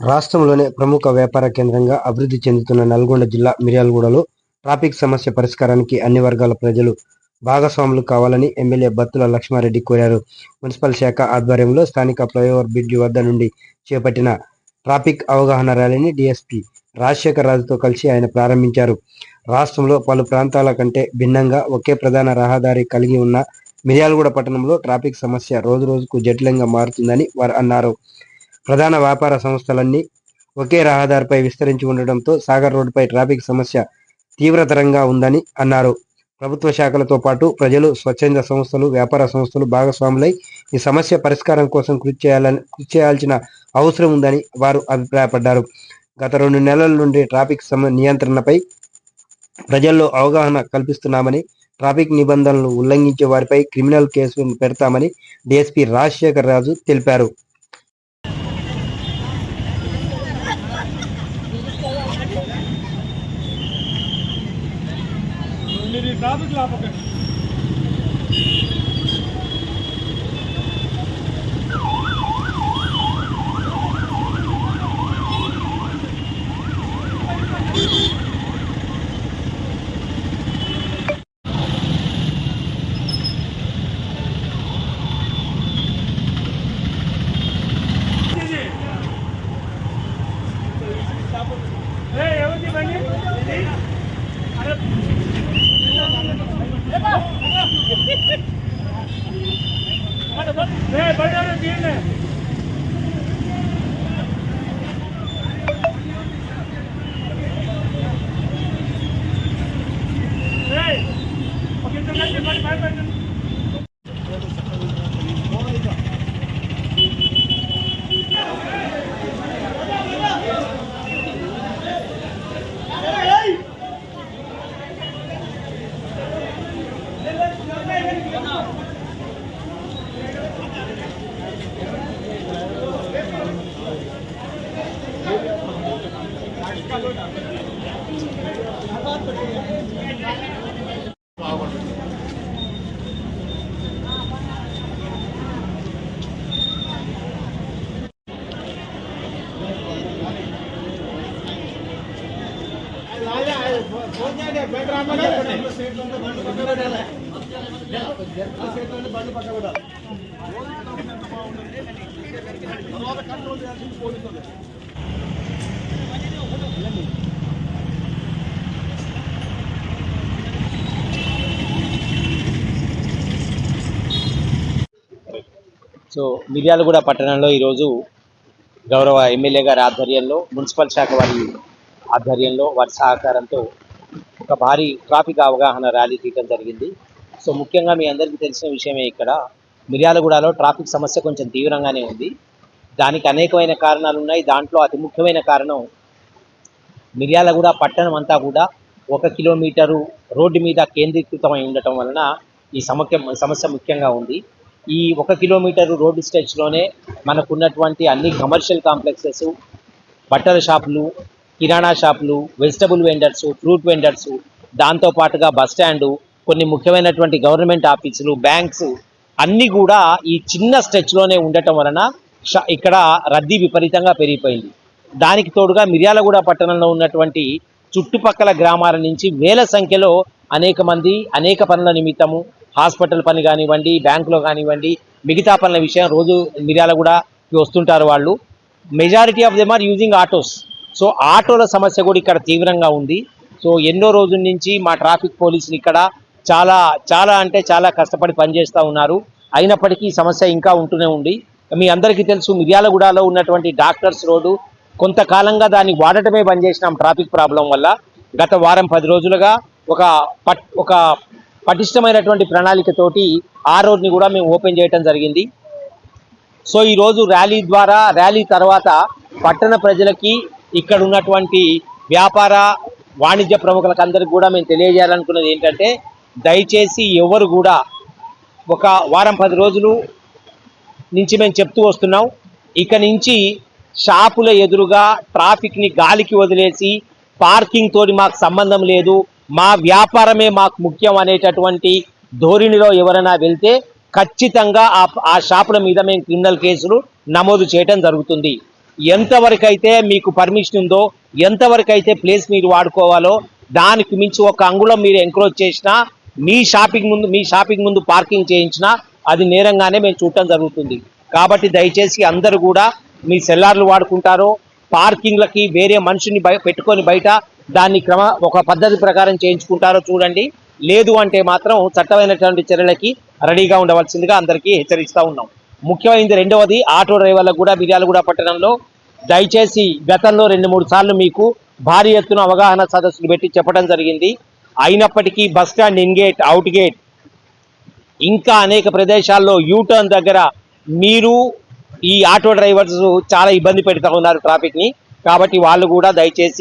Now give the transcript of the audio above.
రాష్ట్రంలోనే ప్రముఖ వ్యాపార కేంద్రంగా అభివృద్ధి చెందుతున్న నల్గొండ జిల్లా మిర్యాలగూడలో ట్రాఫిక్ సమస్య పరిష్కారానికి అన్ని వర్గాల ప్రజలు భాగస్వాములు కావాలని ఎమ్మెల్యే బత్తుల లక్ష్మారెడ్డి కోరారు. మున్సిపల్ శాఖ ఆధ్వర్యంలో స్థానిక ఫ్లైఓవర్ బ్రిడ్జి వద్ద నుండి చేపట్టిన ట్రాఫిక్ అవగాహన ర్యాలీని డీఎస్పీ రాజశేఖర్ రాజుతో కలిసి ఆయన ప్రారంభించారు. రాష్ట్రంలో పలు ప్రాంతాల కంటే భిన్నంగా ఒకే ప్రధాన రహదారి కలిగి ఉన్న మిర్యాలగూడ పట్టణంలో ట్రాఫిక్ సమస్య రోజు రోజుకు జటిలంగా మారుతుందని వారు అన్నారు. ప్రధాన వ్యాపార సంస్థలన్నీ ఒకే రహదారిపై విస్తరించి ఉండడంతో సాగర్ రోడ్డుపై ట్రాఫిక్ సమస్య తీవ్రతరంగా ఉందని అన్నారు. ప్రభుత్వ శాఖలతో పాటు ప్రజలు స్వచ్ఛంద సంస్థలు వ్యాపార సంస్థలు భాగస్వాములై ఈ సమస్య పరిష్కారం కోసం కృషి చేయాలని కృషి చేయాల్సిన అవసరం ఉందని వారు అభిప్రాయపడ్డారు. గత రెండు నెలల నుండి ట్రాఫిక్ సమ నియంత్రణపై ప్రజల్లో అవగాహన కల్పిస్తున్నామని ట్రాఫిక్ నిబంధనలు ఉల్లంఘించే వారిపై క్రిమినల్ కేసులను పెడతామని డీఎస్పీ రాజశేఖర్ రాజు తెలిపారు. మీరు ట్రాఫిక్ ఏయ్, బండి ఎవరో తీయండి. ఏయ్, ఒక ఇద్దరు కలిసి బండి పైన పెట్టండి. సో మిర్యాలగూడ పట్టణంలో ఈరోజు గౌరవ ఎమ్మెల్యే గారి ఆధ్వర్యంలో మున్సిపల్ శాఖ వారి ఆధ్వర్యంలో వారి సహకారంతో ఒక భారీ ట్రాఫిక్ అవగాహన ర్యాలీ తీయడం జరిగింది. సో ముఖ్యంగా మీ అందరికీ తెలిసిన విషయమే ఇక్కడ. మిర్యాలగూడలో ట్రాఫిక్ సమస్య కొంచెం తీవ్రంగానే ఉంది. దానికి అనేకమైన కారణాలు ఉన్నాయి. దాంట్లో అతి ముఖ్యమైన కారణం మిర్యాలగూడ పట్టణం అంతా కూడా ఒక కిలోమీటరు రోడ్డు మీద కేంద్రీకృతమై ఉండటం వలన ఈ సమస్య సమస్య ముఖ్యంగా ఉంది. ఈ ఒక కిలోమీటరు రోడ్డు స్ట్రెచ్లోనే మనకున్నటువంటి అన్ని కమర్షియల్ కాంప్లెక్సెస్ బట్టల షాపులు కిరాణా షాపులు వెజిటబుల్ వెండర్స్ ఫ్రూట్ వెండర్స్ దాంతో పాటుగా బస్ కొన్ని ముఖ్యమైనటువంటి గవర్నమెంట్ ఆఫీసులు బ్యాంక్స్ అన్నీ కూడా ఈ చిన్న స్ట్రెచ్లోనే ఉండటం వలన ఇక్కడ రద్దీ విపరీతంగా పెరిగిపోయింది. దానికి తోడుగా మిర్యాలగూడ పట్టణంలో ఉన్నటువంటి చుట్టుపక్కల గ్రామాల నుంచి వేల సంఖ్యలో అనేక మంది అనేక పనుల నిమిత్తము హాస్పిటల్ పని కానివ్వండి బ్యాంకులో కానివ్వండి మిగతా పనుల విషయం రోజు మిర్యాలగూడకి వస్తుంటారు వాళ్ళు. Majority of them are using autos so ఆటోల సమస్య కూడా ఇక్కడ తీవ్రంగా ఉంది. సో ఎన్నో రోజుల నుంచి మా ట్రాఫిక్ పోలీసులు ఇక్కడ చాలా చాలా అంటే చాలా కష్టపడి పనిచేస్తూ ఉన్నారు. అయినప్పటికీ సమస్య ఇంకా ఉంటూనే ఉంది. మీ అందరికీ తెలుసు మిర్యాలగూడలో ఉన్నటువంటి డాక్టర్స్ రోడ్డు కొంతకాలంగా దాన్ని వాడటమే బంద్ చేసినాం ట్రాఫిక్ ప్రాబ్లం వల్ల. గత వారం పది రోజులుగా ఒక పట్ ఒక పటిష్టమైనటువంటి ప్రణాళికతోటి ఆ రోడ్ని కూడా మేము ఓపెన్ చేయటం జరిగింది. సో ఈరోజు ర్యాలీ ద్వారా ర్యాలీ తర్వాత పట్టణ ప్రజలకి ఇక్కడ ఉన్నటువంటి వ్యాపార వాణిజ్య ప్రముఖులకు అందరికీ కూడా మేము తెలియజేయాలనుకున్నది ఏంటంటే దయచేసి ఎవరు కూడా ఒక వారం పది రోజులు నుంచి మేము చెప్తూ వస్తున్నాం. ఇక నుంచి షాపుల ఎదురుగా ట్రాఫిక్ని గాలికి వదిలేసి పార్కింగ్ తోటి మాకు సంబంధం లేదు మా వ్యాపారమే మాకు ముఖ్యం అనేటటువంటి ధోరణిలో ఎవరైనా వెళ్తే ఖచ్చితంగా ఆ ఆ షాపుల మీద మేము క్రిమినల్ కేసులు నమోదు చేయడం జరుగుతుంది. ఎంతవరకు అయితే మీకు పర్మిషన్ ఉందో ఎంతవరకు అయితే ప్లేస్ మీరు వాడుకోవాలో దానికి మించి ఒక అంగుళం మీరు ఎంక్రోచ్ చేసినా మీ షాపింగ్ ముందు మీ షాపింగ్ ముందు పార్కింగ్ చేయించినా అది నేరంగానే మేము చూడటం జరుగుతుంది. కాబట్టి దయచేసి అందరూ కూడా మీ సెల్లార్లు వాడుకుంటారో పార్కింగ్లకి వేరే మనిషిని పెట్టుకొని బయట దాన్ని క్రమ ఒక పద్ధతి ప్రకారం చేయించుకుంటారో చూడండి. లేదు అంటే మాత్రం చట్టమైనటువంటి చర్యలకి రెడీగా ఉండవలసిందిగా అందరికీ హెచ్చరిస్తూ ఉన్నాం. ముఖ్యమైనది రెండవది ఆటో డ్రైవర్లకు కూడా మిర్యాలగూడ పట్టణంలో దయచేసి గతంలో రెండు మూడు సార్లు మీకు భారీ ఎత్తున అవగాహన సదస్సులు పెట్టి చెప్పడం జరిగింది. అయినప్పటికీ bus stand in gate out gate ఇంకా అనేక ప్రదేశాల్లో యూటర్న్ దగ్గర మీరు ఈ ఆటో డ్రైవర్స్ చాలా ఇబ్బంది పెడతా ఉన్నారు ట్రాఫిక్ని. కాబట్టి వాళ్ళు కూడా దయచేసి